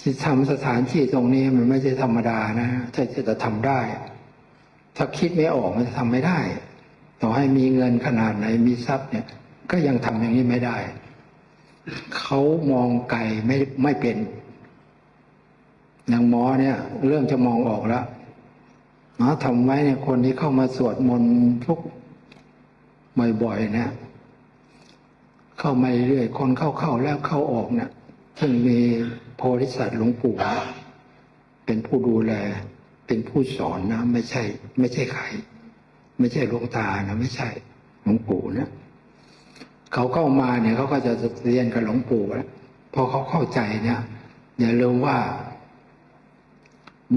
ที่ทำสถานที่ตรงนี้มันไม่ใช่ธรรมดานะถ้าจะทำได้ ถ้าคิดไม่ออกมันจะทำไม่ได้ ต่อให้มีเงินขนาดไหนมีทรัพย์เนี่ย ก็ยังทำอย่างนี้ไม่ได้ เขามองไกลไม่ไม่เป็นอย่างหมอเนี่ย เริ่มจะมองออกแล้วเนาะทำไว้เนี่ยคนที่เข้ามาสวดมนต์ทุกบ่อยๆเนี่ยเข้ามาเรื่อยๆคนเข้าเข้าแล้วเข้าออกเนี่ย ซึ่งมีโพธิสัตว์หลวงปู่เป็นผู้ดูแล เป็นผู้สอนนะ ไม่ใช่ ไม่ใช่ใครไม่ใช่หลวงตานะ ไม่ใช่หลวงปู่เนี่ยเขาเข้ามาเนี่ยเขาก็จะเรียนกับหลวงปู่แล้วพอเขาเข้าใจเนี่ยอย่าลืมว่า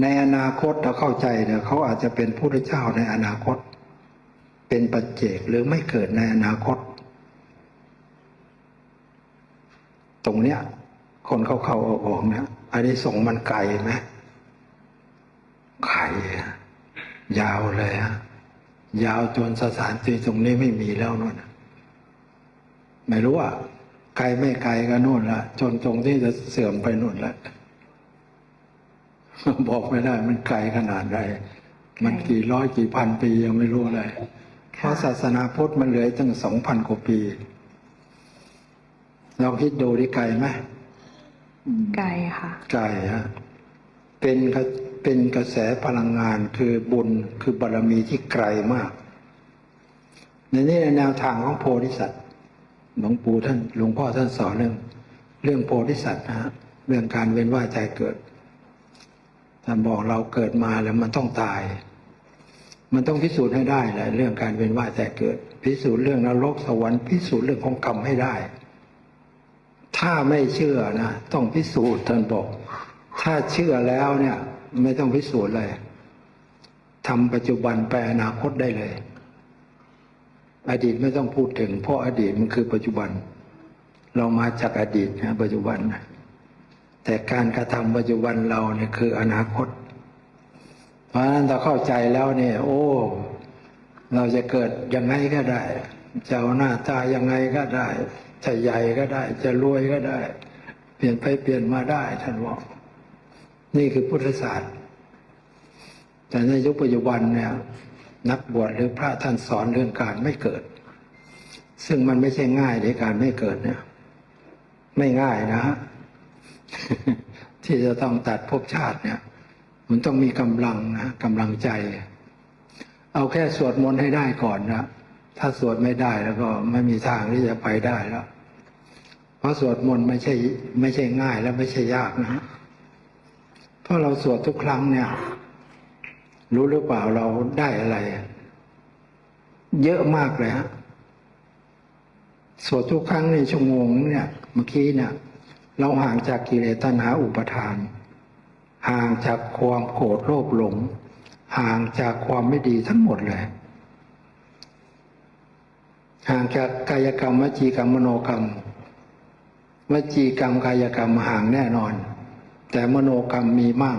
ในอนาคตเราเข้าใจเนี่ยเขาอาจจะเป็นผู้เจ้าในอนาคต เป็นปัจเจกหรือไม่เกิดในอนาคต ตรงเนี้ย คนเข้าเข้าออกออกเนี่ยอันนี้ส่งส์มันไกลไหมไกลอะยาวเลยฮะยาวจนสถานที่ตรงนี้ไม่มีแล้วนู่นน่ะไม่รู้อะไกลไม่ไกลก็นู่นละจนตรงที่จะเสื่อมไปนู่นละบอกไม่ได้มันไกลขนาดใดมันกี่ร้อยกี่พันปียังไม่รู้เลยเพราะศาสนาพุทธมันเหลือตั้งสองพันกว่าปีเราคิดดูดิไกลไหม ไกลค่ะไกลฮะเป็นกระเป็นกระแสพลังงานคือบุญคือบารมีที่ไกลมาก ในนี้ในแนวทางของโพธิสัตว์หลวงปู่ท่านหลวงพ่อท่านสอนเรื่อง เรื่องโพธิสัตว์นะฮะเรื่องการเวียนว่ายใจเกิดท่านบอกเราเกิดมาแล้วมันต้องตาย มันต้องพิสูจน์ให้ได้แหละเรื่องการเวียนว่ายใจเกิด พิสูจน์เรื่องนรกสวรรค์พิสูจน์เรื่องของกรรมให้ได้ ถ้าไม่เชื่อนะต้องพิสูจน์ท่านบอก ถ้าเชื่อแล้วเนี่ย ไม่ต้องพิสูจน์เลยทำปัจจุบันไปอนาคตได้เลย อดีตไม่ต้องพูดถึง เพราะอดีตมันคือปัจจุบัน เรามาจากอดีตนะปัจจุบันนะแต่การกระทำปัจจุบันเราเนี่ยคืออนาคต เพราะฉะนั้นถ้าเข้าใจแล้วเนี่ย โอ้ เราจะเกิดยังไงก็ได้ จะเอาหน้าตายังไงก็ได้ จะใหญ่ก็ได้ จะรวยก็ได้ เปลี่ยนไปเปลี่ยนมาได้ท่านบอก นี่คือพุทธศาสตร์ แต่ในยุคปัจจุบันเนี่ย นักบวชหรือพระท่านสอนเรื่องการไม่เกิด ซึ่งมันไม่ใช่ง่ายในการไม่เกิดเนี่ย ไม่ง่ายนะฮะที่จะต้องตัดภพชาติเนี่ย มันต้องมีกำลังนะกำลังใจ เอาแค่สวดมนต์ให้ได้ก่อนนะ ถ้าสวดไม่ได้แล้วก็ไม่มีทางที่จะไปได้แล้ว เพราะสวดมนต์ไม่ใช่ไม่ใช่ง่ายและไม่ใช่ยากนะ เพราะเราสวดทุกครั้งเนี่ย รู้หรือเปล่าเราได้อะไร เยอะมากเลยฮะ สวดทุกครั้งในชั่วโมงเนี่ย เมื่อกี้เนี่ย เราห่างจากกิเลสตัณหาอุปทาน ห่างจากความโกรธโลภหลง ห่างจากความไม่ดีทั้งหมดเลย ห่างจากกายกรรมวจีกรรมมโนกรรมวจีกรรมกายกรรมห่างแน่นอน แต่มโนกรรมมีมั่ง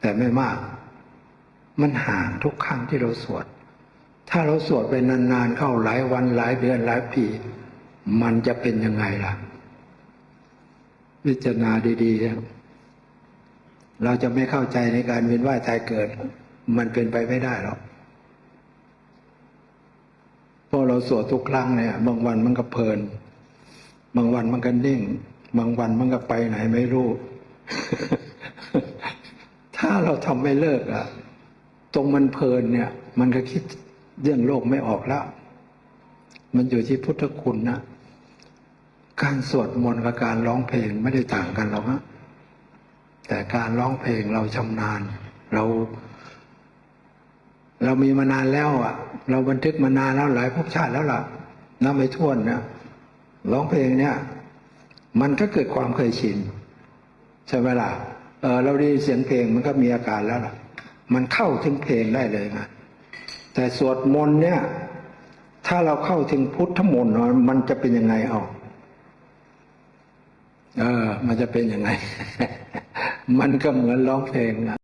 แต่ไม่มาก มันห่างทุกครั้งที่เราสวด ถ้าเราสวดไปนานๆเข้าหลายวันหลายเดือนหลายปี มันจะเป็นยังไงล่ะพิจารณาดีๆ เราจะไม่เข้าใจในการเวียนว่ายตายเกิด มันเป็นไปไม่ได้หรอก เราะเราสวดทุกครั้งเนี่ย บางวันมันก็เพลิน บางวันมันก็นิ่ง บางวันมันก็ไปไหนไม่รู้ ถ้าเราทำไม่เลิกอะตรงมันเพลินเนี่ย มันก็คิดเรื่องโลกไม่ออกแล้ว มันอยู่ที่พุทธคุณนะการสวดมนต์กับการร้องเพลงไม่ได้ต่างกันหรอกฮะแต่การร้องเพลงเราชำนาญ เรา เรามีมานานแล้วอะ เราบันทึกมานานแล้วหลายภพชาติแล้วล่ะนับไม่ถ้วนนะร้องเพลงเนี่ย มันก็เกิดความเคยชินใช่ไหมล่ะเออเราได้เสียงเพลงมันก็มีอาการแล้วล่ะ มันเข้าถึงเพลงได้เลยนะแต่สวดมนต์เนี่ย ถ้าเราเข้าถึงพุทธมนต์เนอะมันจะเป็นยังไงเอาเออ มันจะเป็นยังไง มันก็เหมือนร้องเพลงนะ